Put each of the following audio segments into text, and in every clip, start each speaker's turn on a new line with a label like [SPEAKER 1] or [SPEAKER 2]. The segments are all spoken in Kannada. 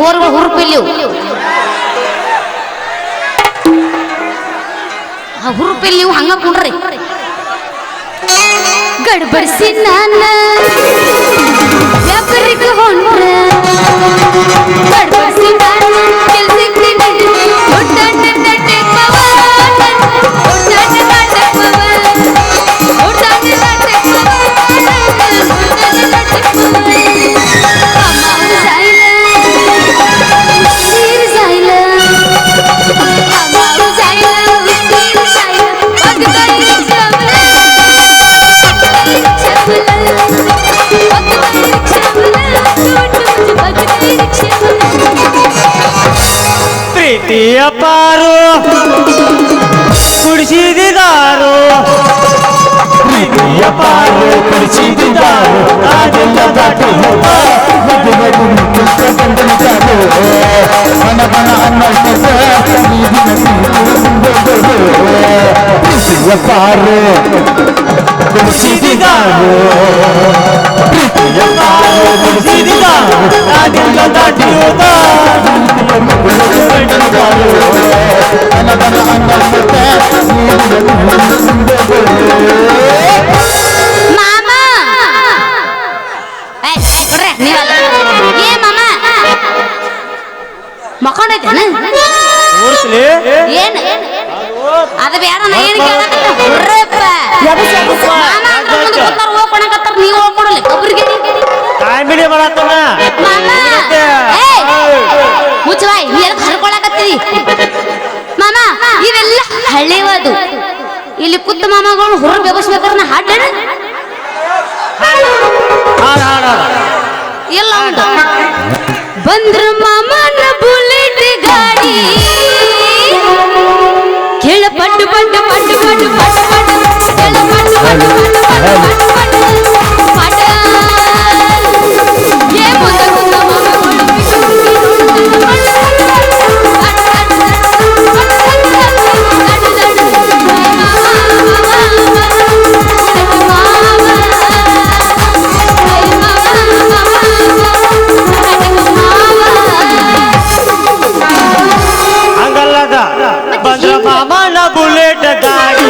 [SPEAKER 1] ಹೋರ್ಗಳು ಹುರುಪಿಲ್ಲ ಹುರುಪಿಲ್ಲ ಹಂಗ ಕುಂಡ್ರಿ ಗಡ್ಬಡಿಸಿ ನಾನು. ವ್ಯಾಪಾರಕ್ಕೆ ಗಡ್ಬಡಿಸಿ ನಾನು.
[SPEAKER 2] ಕೂರ್ಸ್ಲಿ
[SPEAKER 1] ಏನ್? ಅದ ಬೇಡ ನಾ ಏನ್ ಕೇಳಕತ್ತಾರ ನೀ ಇವೆಲ್ಲ ಹಳ್ಳಿವದು ಇಲ್ಲಿ ಕುತ್ತ ಮಾಮಗಳು ಹೊರಗೆ ಬೆಬಸ್ಬೇಕಾದ್ರೆ ನಾ ಹಾಡಣ ಇಲ್ಲ. ಬಂದ್ರ
[SPEAKER 2] ಮಾಮ ಬಂದ್ರ ಮಾಮನ ಬುಲೆಟ್ ಗಾಡಿ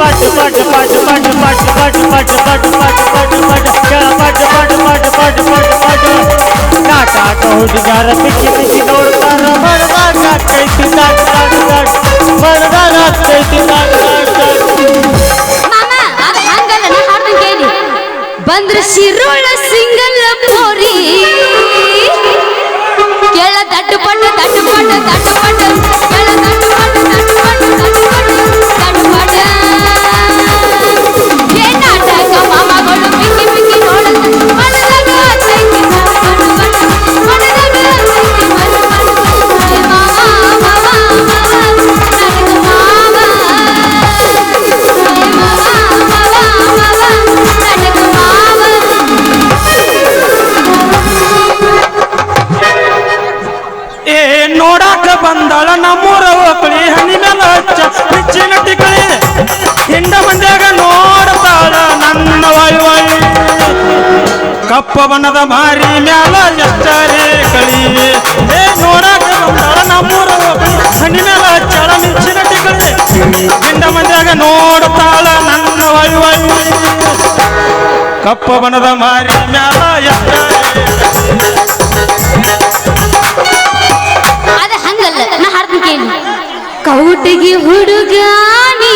[SPEAKER 2] ಪಟ್ ಪಟ್ ಪಟ್ ಪಟ್ ಪಟ್ ಪಟ್ ಪಟ್ ಪಟ್ ಪಟ್ ಪಟ್ ಪಟ್ ಕೆಳ ಪಟ್ ಪಟ್ ಪಟ್ ಪಟ್ ಪಟ್ ಪಟ್ ಕಾಟಾಟ ಹುಡುಗಾರ ಪಿಕ್ಕಿ ಪಿಕ್ಕಿ ನೋಡ್ತಾರ ಬಡದಾಗ ಕೈತಿ ದಾಟ್ ದಾಟ್ ದಾಟ್ ಬಡದಾಗ ಕೈತಿ ದಾಟ್ ದಾಟ್ ದಾಟ್
[SPEAKER 1] ಮಾಮ ಅದ ಹಂಗಲ್ಲ ನಾ ಹಾಡ್ತೀನಿ ಕೇಳಿ ಬಂದ್ರ ಶಿರೋಳ ಸಿಂಗಲ್ ಪೋರಿ ಕೆಳ ದಡ್ಡು ಪಟ್ಟ ದಡ್ಡು ಪಟ್ಟ ದಡ್ಡು
[SPEAKER 2] ಪವನದ ಮಾರಿ ಮ್ಯಾಲ ಎಷ್ಟರೇ ಕಳಿ. ಏ ನೋಡಾಕ ಬಂದಾರ ನಮ್ಮೂರ ಹಣ್ಣಿ ಮ್ಯಾಲ ಚಳ ಮಿಂಚಿನ ಟಿಗಳಿ ಗಂಡ ಮಂದ್ಯಾಗ ನೋಡ್ತಾಳ ನನ್ನ ವಯು ಕಪ್ಪವನದ ಮಾರಿ ಮ್ಯಾಲ ಎಷ್ಟರೇ
[SPEAKER 1] ಅದ ಹಂಗಲ್ಲ ನಾ ಹಾಡ್ತೀನಿ ಕೇಳಿ. ಕೌಟಿಗೆ ಹುಡುಗಾನಿ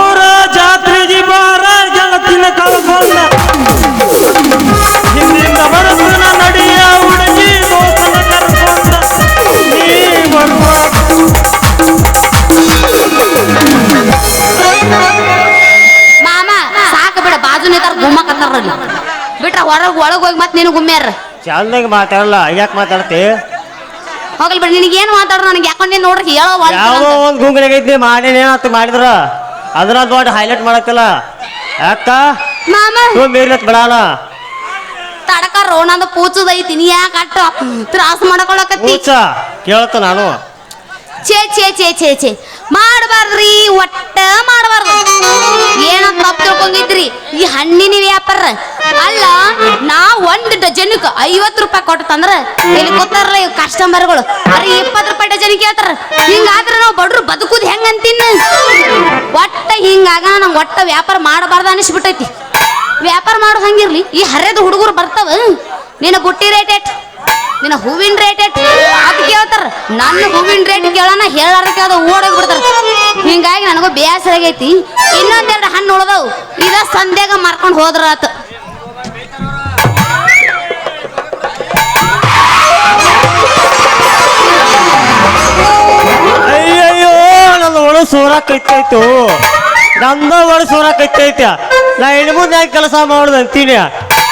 [SPEAKER 1] ಒಳಗ್ ನಿನಗೆ ಗುಮ್ಮ್ಯಾರ
[SPEAKER 3] ಚಂದಾಗ ಮಾತಾಡಲ್ಲ ಯಾಕೆ ಮಾತಾಡ್ತಿ?
[SPEAKER 1] ಹೋಗಲ್ ನಿನಗೆ ಏನು ಮಾತಾಡ್ರು ನನಗೆ? ಯಾಕೊಂಡೆ ನೋಡ್ರಿ ಹೇಳೋ
[SPEAKER 3] ಯಾವ ಒಂದು ಗುಂಗನಾಗೈತಿ ಮಾಡೇನಿ ಏನಾಯ್ತು ಮಾಡಿದ್ರ. ಅದನ್ನ ದೊಡ್ಡ ಹೈಲೈಟ್ ಮಾಡತ್ತಲ್ಲ. ಯಾಕ?
[SPEAKER 1] ಮಾಮ.
[SPEAKER 3] ನೀವು ಮೀರ್ಲತ್ ಬಿಡಲ್ಲ
[SPEAKER 1] ತಡಕಾರ ನಂದು ಪೂಚದೈತಿ ನೀ ಯಾಕೆ ಅಟ್ಟ ತ್ರಾಸ ಮಾಡ್ಕೊಳಕತ್ತಿ?
[SPEAKER 3] ಕೂಚ ಕೇಳ್ತ ನಾನು.
[SPEAKER 1] ಛೇ ಛೇ ಛೇ ಛೇ ಛೇ. ಮಾಡಬಾರ್ದ್ರಿ, ಒಟ್ಟ ಮಾಡಬಾರ್ದು. ಏನಂತ ತಪ್ಪು ತಿಳ್ಕೊಂಡಿದ್ರಿ. ಈ ಹಣ್ಣಿನ ವ್ಯಾಪಾರ. ಅಲ್ಲ, ನಾ ಒಂದ್ ಡಜನ್ಕ್ ಐವತ್ತು ರೂಪಾಯಿ ಕೊಟ್ಟಂದ್ರ ಇಲ್ಲಿ ಕೂತಾರಲ್ಲ ಇವ್ ಕಸ್ಟಮರ್ಗಳು ಅರೆ, ಇಪ್ಪತ್ತು ರೂಪಾಯಿ ಡಜನ್ ಕೇಳ್ತಾರ. ಹಿಂಗಾದ್ರೆ ನಾವು ಬಡ್ರು ಬದುಕುದ್ ಹೆಂಗ್ ಅಂತೀನ? ಒಟ್ಟ ಹಿಂಗಾಗ ನಂಗೆ ಒಟ್ಟ ವ್ಯಾಪಾರ ಮಾಡಬಾರ್ದ ಅನಿಸ್ಬಿಟ್ಟೈತಿ. ವ್ಯಾಪಾರ ಮಾಡೋದು ಹಂಗಿರ್ಲಿ. ಈ ಹರಿಯದ ಹುಡುಗರು ಬರ್ತಾವ. ನಿನ್ನ ಬುಟ್ಟಿ ರೇಟ್ ಎಟ್ ನಿನ್ನ ಹೂವಿನ ರೇಟ್ ಎಷ್ಟು? ಅದ್ ಕೇಳ್ತಾರ? ನನ್ನ ಹೂವಿನ ರೇಟ್ ಕೇಳೋಣ ಹೇಳಾರ ಕೇಳ್ದ, ಓಡೋಗಿ ಬಿಡ್ತಾರ. ಹಿಂಗಾಗಿ ನನಗೂ ಬೇಸರ ಆಗೈತಿ ಇನ್ನೊಂದೆರಡು ಹಣ್ಣು ಉಳ್ದವು. ಇದ ಸಂಧ್ಯಾಗ ಮಾರ್ಕೊಂಡು ಹೋದ್ರ ಆತ.
[SPEAKER 3] ಅಯ್ಯಯ್ಯೋ, ನನ್ನ ಸೋರ ನಂದ ಒಳ ಸೋರ ನಾ ಇನ್ನು ಕೆಲಸ ಮಾಡುದು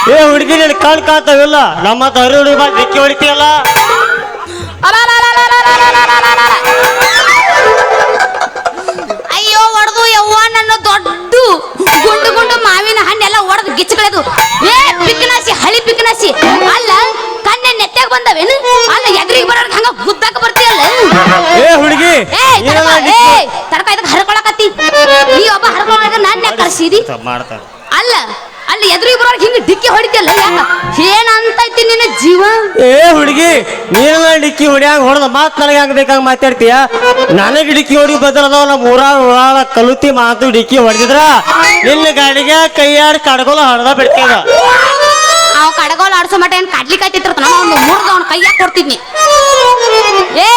[SPEAKER 3] ಏ ಹುಡುಗಿ ನೀನು ಕಣ್ ಕಾಣ್ತಾವಿಲ್ಲ? ನಮ್ಮ ತರು ಹುಡುಗಿ ಬಾ ಹೊಡಿತೀಯಲ್ಲ?
[SPEAKER 1] ಅಯ್ಯೋ ಒಡ್ದು ಯವ್ವ ನನ್ನ ದೊಡ್ಡ ಗುಂಡು ಗುಂಡು ಮಾವಿನ ಹಣ್ಣೆಲ್ಲ ಒಡೆದು ಗಿಚ್ಚಗಳದು ಏ ಪಿಕ್ನಾಸಿ ಹಳಿ ಪಿಕ್ನಾಸಿ. ಅಲ್ಲ ಕಣ್ಣೆ ನೆತ್ತಾಗ ಬಂದವೇನು? ಅಲ್ಲ ಎದುರಿಗೆ ಬರೋರ್ಗೆ ಹಂಗ ಗುದ್ದಾಕ ಬರ್ತೀಯಲ್ಲ?
[SPEAKER 3] ಏ ಹುಡುಗಿ
[SPEAKER 1] ಏ ತಡಕ ಇದಕ್ಕೆ ಹರ್ಕೊಳಕತ್ತಿ. ನೀ ಒಬ್ಬ ಹರ್ಕೊಳಕ ನನ್ನ ಕರ್ಸಿದಿ.
[SPEAKER 3] ಮಾಡ್ತಾರೆ.
[SPEAKER 1] ಅಲ್ಲ ಅಲ್ಲ ಎದುರು ಬರೋರ್ಗೆ ಹಿಂಗ ಡಿಕ್ಕಿ ಹೊಡಿತಿಯಲ್ಲ ಯಾಕ? ಏನಂತೈತಿ ನಿನ್ನ ಜೀವ?
[SPEAKER 3] ಏ ಹುಡುಗಿ ನೀನ ಡಿಕ್ಕಿ ಹೊಡ್ಯಾಂಗ ಹೊಡೆದ ಮಾತ್ ನನಗೆ ಹಂಗ ಬೇಕಾಗ ಮಾತಾಡ್ತೀಯ? ನನಗೆ ಡಿಕ್ಕಿ ಹೊಡಿ ಬದಲದವ ನಮ್ಮ ಊರಾಗ ಉಳಾಳ ಕಲುತಿ ಮಾತು ಡಿಕ್ಕಿ ಹೊಡೆದಿದ್ರ ನಿನ್ನ ಗಾಡಿಗೆ ಕೈಯಾಡಿ ಕಡಗೋಲ ಹಡ್ದ ಬಿಡ್ತದ.
[SPEAKER 1] ಅವ್ ಕಡಗೋಲ ಆಡ್ಸೋ ಮಟ್ಟ ಏನ್ ಕಡ್ಲಿಕ್ಕೆ ಆಯ್ತಿರ್ತಾನ ಅವ್ನು ಮುರಿದು ಅವ್ನ ಕೈಯಾಗ ಕೊಡ್ತಿದ್ನಿ. ಏ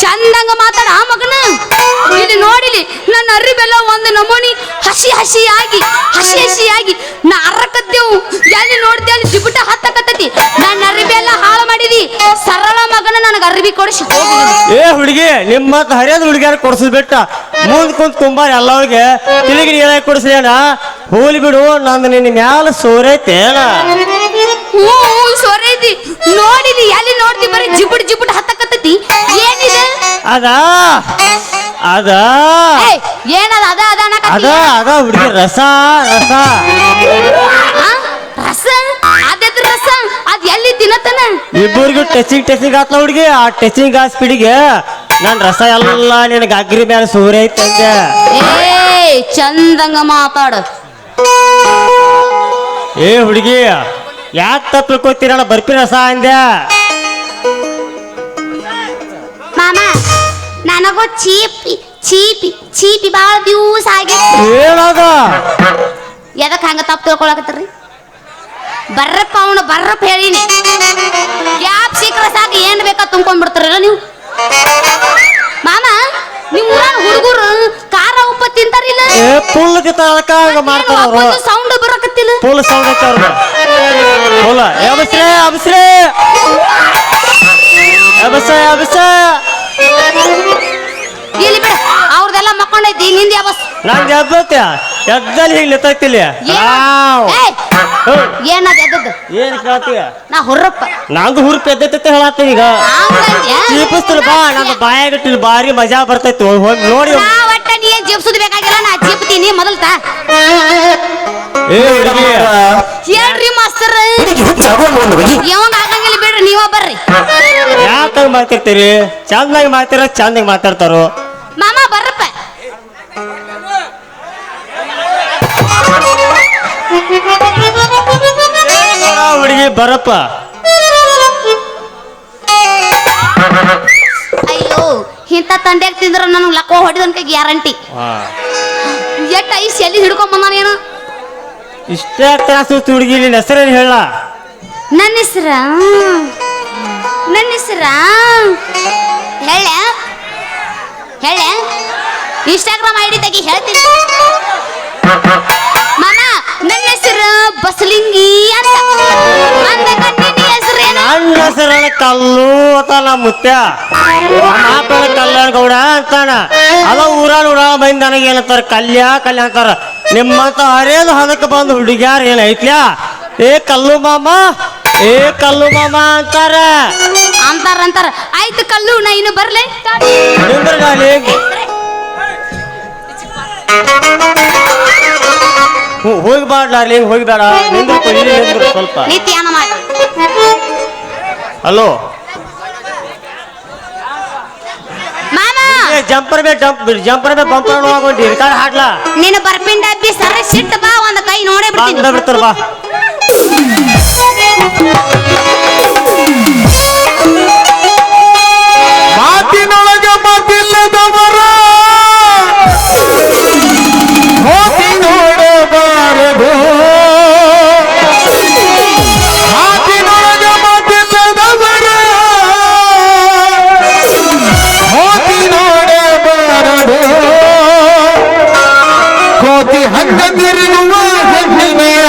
[SPEAKER 1] ಚಂದಂಗ ಮಾತಾಡ ಆ ಮಗನ? ಇಲ್ಲಿ ನೋಡಿಲಿ ನನ್ನ ಅರಿಬೆಲ್ಲ ಒಂದು ನಮೂನಿ ಹಸಿ ಹಸಿ ಆಗಿ ಹಸಿ ಹಸಿ ಆಗಿ ನಾ ಅರಕತ್ತೇವು. ಎಲ್ಲಿ ನೋಡ್ದೆ ಅಲ್ಲಿ ಜಿಬುಟ ಹತ್ತಕತ್ತತಿ. ನನ್ನ ಅರಿಬೆಲ್ಲ ಹಾಳು ಮಾಡಿದಿ. ಸರಳ ಮಗನ ನನಗೆ ಅರಿಬಿ ಕೊಡಿಸಿ.
[SPEAKER 3] ಏ ಹುಡುಗಿ ನಿಮ್ಮ ಹರಿಯಾದ ಹುಡುಗಿಯಾರ ಕೊಡ್ಸದ್ ಬೆಟ್ಟ. ಮುಂದ್ ಕುಂತ್ ಕುಂಬಾರ ಎಲ್ಲವ್ರಿಗೆ ತಿಳಿಗಿ ನೀರ ಕೊಡಿಸ್ಲೇನ ಹೋಲಿ ಬಿಡು ನಂದು ನಿನ್ನ ಮ್ಯಾಲ ಸೋರೈತೇನ?
[SPEAKER 1] ಹ್ಞೂ ಸೊರೈತಿ. ನೋಡಿದಿ? ಎಲ್ಲಿ ನೋಡ್ತಿ ಬರೀ ಜಿಬುಡ್ ಜಿಬುಡ್ ಹತ್ತಕತ್ತತಿ? ಏನಿದೆ?
[SPEAKER 3] ಅದ. ಅದ.
[SPEAKER 1] ಏಯ್ ಏನದ? ಅದ ಅದ
[SPEAKER 3] ಅದ
[SPEAKER 1] ಅನ್ನಕತ್ತಿ?
[SPEAKER 3] ಅದ ಹುಡುಗಿ ರಸ ರಸ.
[SPEAKER 1] ಆ? ರಸ? ಅದ್ ರಸ? ಅದ್ ಎಲ್ಲಿ ತಿನ್ನತನ?
[SPEAKER 3] ಇಬ್ಬರಿಗೂ ಟಚಿಂಗ್ ಟಚಿಂಗ್ ಆತ್ಲ ಹುಡುಗಿ. ಆ ಟಚಿಂಗ್ ಆ ಸ್ಪೀಡಿಗೆ ನನ್ ರಸ ಎಲ್ಲ ನಿನಗೆ ಅಗ್ರಿ ಮೇಲೆ ಸೂರ್ಯ ಐತಂದೆ
[SPEAKER 1] ಏ ಚಂದಂಗ ಮಾತಾಡ.
[SPEAKER 3] ಏ ಹುಡುಗಿ ಯಾಕೆ ತಪ್ಪು ತಿಳ್ಕೊತೀರಣ ಬರ್ಪಿನ ರಸ ಅಂದೆ
[SPEAKER 1] ಮಾಮ ನನಗೂ ಚೀಪಿ ಚೀಪಿ ಚೀಪಿ ಬಾಳ ದಿವಸ ಆಗಿ
[SPEAKER 3] ಏನದ
[SPEAKER 1] ಎದಕ್ ಹಂಗ ತಪ್ಪು ತಿಳ್ಕೊಳಕತ್ತರಿ? ಬರ್ರಪ್ಪ ಅವನು ಬರ್ರಪ್ಪ ಹೇಳಿನಿ. ಗ್ಯಾಪ್ ಸಿಕ್ಕ್ರೆ ಸಾಕು ಏನ್ ಬೇಕಾ ತುಂಬ್ಕೊಂಡ್ಬಿಡ್ತಾರಲ್ಲ ನೀವು? ಮಾಮ ನಿಮ್ಮ ಹುಡುಗರು ಖಾರ ಉಪ್ಪ ತಿಂತಾರಿಲ್ಲ?
[SPEAKER 3] ಸೌ ಮಾಡ್ತಾರ ಪುಲ್ ಸೌಂಡ್ ಅವ್ರದ್ದು ಪುಲ್. ಅಬಸ್ರೇ ಅಬಸ್ರೇ ಅಬಸ ಅಬಸ
[SPEAKER 1] ಇಲ್ಲಿ ಬಿಡ. ಅವ್ರದೆಲ್ಲ ಮಕ್ಕೊಂಡೈತಿ ನಿಂದ ಅಬಸ್
[SPEAKER 3] ನಂಗೆ ಎದ್ದೈತೆ ಎದ್ದಲ್ಲಿ ಹಿಂಗ್ ಲೆತ್ತಾಗ್ತಿಲ್ಲ
[SPEAKER 1] ಏನದ ಎದ್ದದ್ದು?
[SPEAKER 3] ಏನ್ ಕೇಳ್ತೀಯ
[SPEAKER 1] ನಾ ಹುರ್ರಪ್ಪ
[SPEAKER 3] ನಂದು ಹುರುಪ್ ಎದ್ದೈತೆ ಹೇಳತ್ತ ಈಗ? ಚೀಪಿಸ್ತಿಲ್ ಬಾ ನಂದು ಬಾಯಾಗಿಟ್ಟಿಲ್ ಬಾರಿ ಮಜಾ ಬರ್ತೈತಿ. ಹೋಗಿ ನೋಡಿ.
[SPEAKER 1] ನಾ ಒಟ್ಟ ನೀ ಜೀಪ್ಸುದ್ ಬೇಕಾಗಿಲ್ಲ? ನಾ ಜೀಪ್ತೀನಿ ಮೊದಲ್ ತಾ.
[SPEAKER 3] ಏ ಹುಡುಗಿ
[SPEAKER 1] ಹೇಳ್ರಿ ಮಾಸ್ತರ್? ಯಾವಾಗ ಆಗಂಗಿಲ್ಲ ಬಿಡ್ರಿ ನೀವ ಬರ್ರಿ.
[SPEAKER 3] ಯಾಕಂಗ್ ಮಾತಾಡ್ತೀರಿ? ಚಂದಾಗಿ ಮಾತಾಡ ಚಂದಾಗಿ ಮಾತಾಡ್ತಾರೋ?
[SPEAKER 1] ಮಾಮ ಬರ್ರಪ್ಪ.
[SPEAKER 3] ಏ ಬರಪ್ಪ.
[SPEAKER 1] ಅಯ್ಯೋ ಇಂಥ ತಂಡ್ಯಾಗ ತಿಂದ್ರ ನನಗೆ ಲಕ್ಕ ಹೊಡಿದನ್ಕ ಗ್ಯಾರಂಟಿ. ಎಟ್ ಐಸ್ ಎಲ್ಲಿ ಹಿಡ್ಕೊಂಡ್ ಬಂದಾನ ಏನು
[SPEAKER 3] ಇಷ್ಟೇ ತ್ರಾಸು ತುಡುಗಿ ನಿನ್ನ ಹೆಸರೇನು ಹೇಳ?
[SPEAKER 1] ನನ್ನ ಹೆಸರ? ನನ್ನ ಹೆಸರ? ಹೇಳ. ಹೇಳ. ಇನ್ಸ್ಟಾಗ್ರಾಮ್ ಐಡಿ ತೆಗಿ ಹೇಳ್ತೀನಿ. ಮಾಮ ನನ್ನ ಹೆಸರು ಬಸಲಿಂಗಿ ಅಂತ. ನಿನ್ನ
[SPEAKER 3] ಹೆಸರು ಕಲ್ಲು ಅಂತಾನ ಮುತ್ತ ಮಾತಾಡ ಕಲ್ಯಾಣ ಗೌಡ ಅಂತಾನ. ಅದ ಊರಾನ ಊರಾಳ ಬಂದ ನನಗೆ ಏನಂತಾರ ಕಲ್ಯಾ ಕಲ್ಯ ಅಂತಾರ ನಿಮ್ಮಂತ ಹರೇದು ಹದಕ್ಕೆ ಬಂದು ಹುಡುಗ್ಯಾರ ಏನ್ ಐತ್ಲ್ಯಾ? ಏ ಕಲ್ಲು ಮಾಮ ಏ ಕಲ್ಲು ಮಾಮ ಅಂತಾರ.
[SPEAKER 1] ಅಂತಾರ ಅಂತಾರ. ಆಯ್ತು ಕಲ್ಲು ನಾ ಇನ್ನು ಬರ್ಲೆ?
[SPEAKER 3] ನಿಂದ್ರ ಗಾಲಿ ಹ್ಞೂ ಹೋಗಿ ಬಾಡ್ಲಾರ್ಲಿ ಹೋಗಿ ಬೇಡ. ನಿಂದ್ರ ಸ್ವಲ್ಪ.
[SPEAKER 1] ಮಾಡಿ.
[SPEAKER 3] ಹಲೋ. ಜಂಪರ್ ಬೇ ಡಂಪ್ ಜಂಪರ್ ಬೇ ಬಂಪರ್ ಹೋಗಿ ರಿಕಾರ್ಡ್ ಹಾಡ್ಲಾ
[SPEAKER 1] ನೀನು ಬರ್ಪಿಂಡ ಬಿ ಸರ ಸಿಟ್ಟು ಬಾ ಒಂದು ಕೈ ನೋಡೇ ಬಿಡ್ತೀನಿ.
[SPEAKER 3] ಬಿಡ್ತಾರ ಬಾ.
[SPEAKER 2] ಕೋತಿ ಹಗ್ಗ ತಿರುಗುವ ಹೆಣ್ಣಿನೆಯ